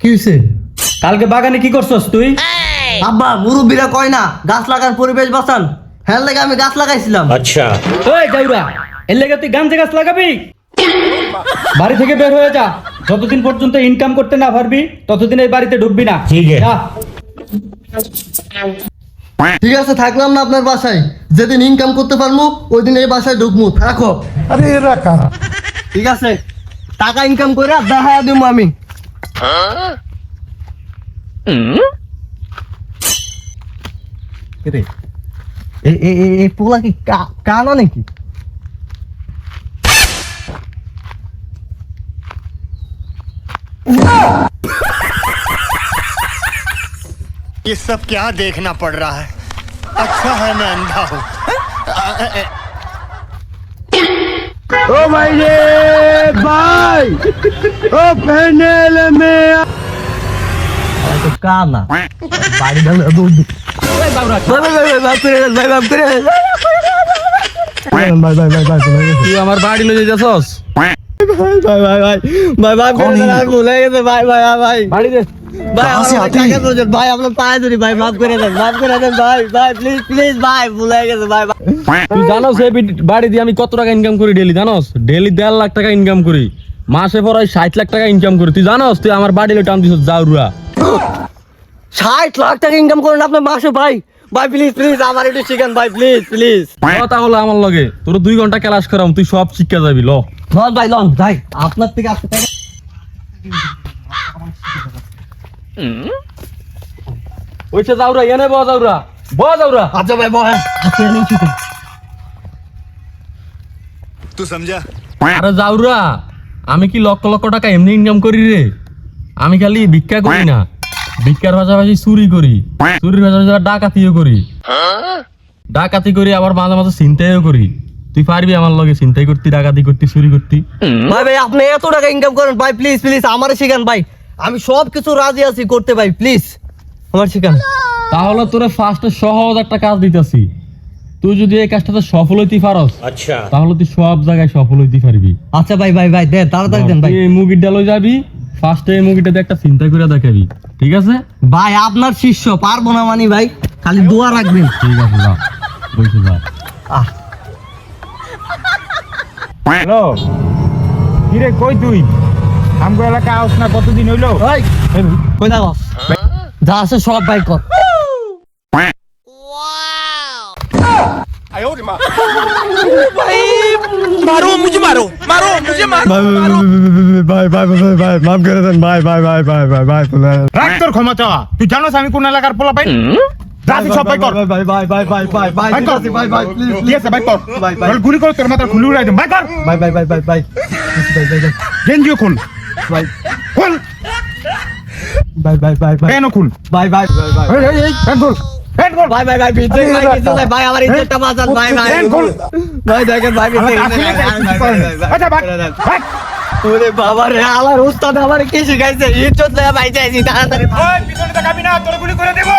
কি হয়েছে কালকে বাগানে কি করছস তুই? আব্বা মুরব্বীরা কয় না গাছ লাগান পরিবেশ বাঁচান। হ্যাঁ লেগে আমি গাছ লাগাইছিলাম। ওই যাইরা এর লেগে তুই গাঞ্জে গাছ লাগাবি? বাড়ি থেকে বের হয়ে যা। যতদিন পর্যন্ত ইনকাম করতে না পারবি ততদিন এই বাড়িতে ঢুকবি না। ঠিক ঠিক আছে থাকলাম না আপনার বাসায়। যেদিন ইনকাম করতে পারব ওই দিন এই বাসায় ঢুকবো রাখো। আরে রাখা ঠিক আছে। টাকা ইনকাম করে দেখা দিব আমি রে এই এই এই- এই পোলা কি কা- কানা নাকি ये सब क्या देखना पड़ रहा है अच्छा है मैं अंधा हूँ ও ভাই রে ভাই ও প্যানেল মে তো কানা বাড়ি ঢালে দুধ ভাই ভাই ভাই ভাই করে দেন, ভাই ভাই করে দেন। ভাই ভাই ভাই ভাই তুই আমার বাড়ি লয়ে যাচ্ছস ভাই ভাই ভাই ভাই ভাই করে দেন, আমি ভুলে গেছে ভাই ভাই ভাই বাড়ি দে ভাই আমার ভাই টাকা প্রয়োজন ভাই আপনার পায়ে ধরি ভাই মাফ করে দেন মাফ করে দেন ভাই ভাই প্লিজ প্লিজ ভাই ভুলে গেছে ভাই ভাই তুই জানোস এই বাড়ি দিয়ে আমি কত টাকা ইনকাম করি ডেলি জানোস? ডেলি দেড় লাখ টাকা ইনকাম করি। মাসে পর ষাট লাখ টাকা ইনকাম করি। তুই জানোস তুই আমার বাড়ি টান দিস ষাট লাখ টাকা ইনকাম করেন আপনার মাসে ভাই। ভাই প্লিজ প্লিজ আমার একটু শিখান ভাই প্লিজ প্লিজ কথা হলো আমার লগে। তোর দুই ঘণ্টা ক্লাস করাম তুই সব শিক্ষা যাবি ল। লন ভাই লন ভাই আপনার থেকে আসতে টাকা ওইসে যাওরা এনে ব যাওরা ব যাওরা আচ্ছা ভাই বহেন। নিয়ে ছুটি तू समझा আরে যাওরা আমি কি লক্ষ লক্ষ টাকা এমনি ইনকাম করি রে আমি খালি ভিক্ষা করি না ভিক্ষার পাশাপাশি চুরি করি চুরির পাশাপাশি আবার ডাকাতিও করি ডাকাতি করি আবার মাঝে মাঝে চিন্তাইও করি তুই পারবি আমার লগে চিন্তাই করতি ডাকাতি করতি চুরি করতি ভাই ভাই আপনি এত টাকা ইনকাম করেন ভাই প্লিজ প্লিজ আমারে শিখান ভাই আমি সব কিছু রাজি আছি করতে ভাই প্লিজ আমার শিখান তাহলে তোরে ফার্স্টে সহজ একটা কাজ দিতেছি তুই যদি এই কাজটাতে সফল হইতে পারস আচ্ছা। তাহলে তুই সব জায়গায় সফল হইতে পারবি। আচ্ছা ভাই ভাই ভাই দেন তাড়াতাড়ি দেন ভাই। এই মুগিটা লই যাবি ফার্স্টে এই মুগিটাতে একটা চিন্তা করে দেখাবি ঠিক আছে? ভাই আপনার শিষ্য পারব না মানি ভাই। খালি দোয়া রাখবেন। ঠিক আছে যা বসে যা। আহ। হ্যালো কিরে কই তুই? আমগো এলাকা আস না কতদিন হইল? ভাই কই যাব যা আছে সব ভাই কর। ভাই ভাই ভাই ভাই মাফ করে দেন ভাই ভাই ভাই ভাই ভাই ভাই রাখ তোর ক্ষমা চাওয়া তুই জানোস আমি কোন এলাকার পোলা পাই রাতি সব ভাই কর ভাই ভাই ভাই ভাই ভাই ভাই ভাই কর ভাই ভাই প্লিজ কি আছে ভাই কর ভাই, ভাই। গুলি করে তোর মাথা খুলি উড়াই দেব ভাই কর ভাই ভাই ভাই ভাই ভাই ভাই ভাই ভাই গেঞ্জিও খুল ভাই খুল ভাই ভাই ভাই ভাই প্যানও খুল ভাই ভাই ভাই ভাই এই এই এই খুল খুল ভাই ভাই ভাই বিদ্যুৎ ভাই বিদ্যুৎ ভাই ভাই আমার ইজ্জতটা বাঁচান ভাই ভাই। ভাই দেখেন ভাই আমার কিছু করেন। আচ্ছা ভাই ওরে বাবা রে আলার উস্তাদ আমার কি শিখাইছে? ইজ্জত লয়ে ভাই চাইছি তাড়াতাড়ি পিছনে তাকাবি না তোর গুলি করে দেব।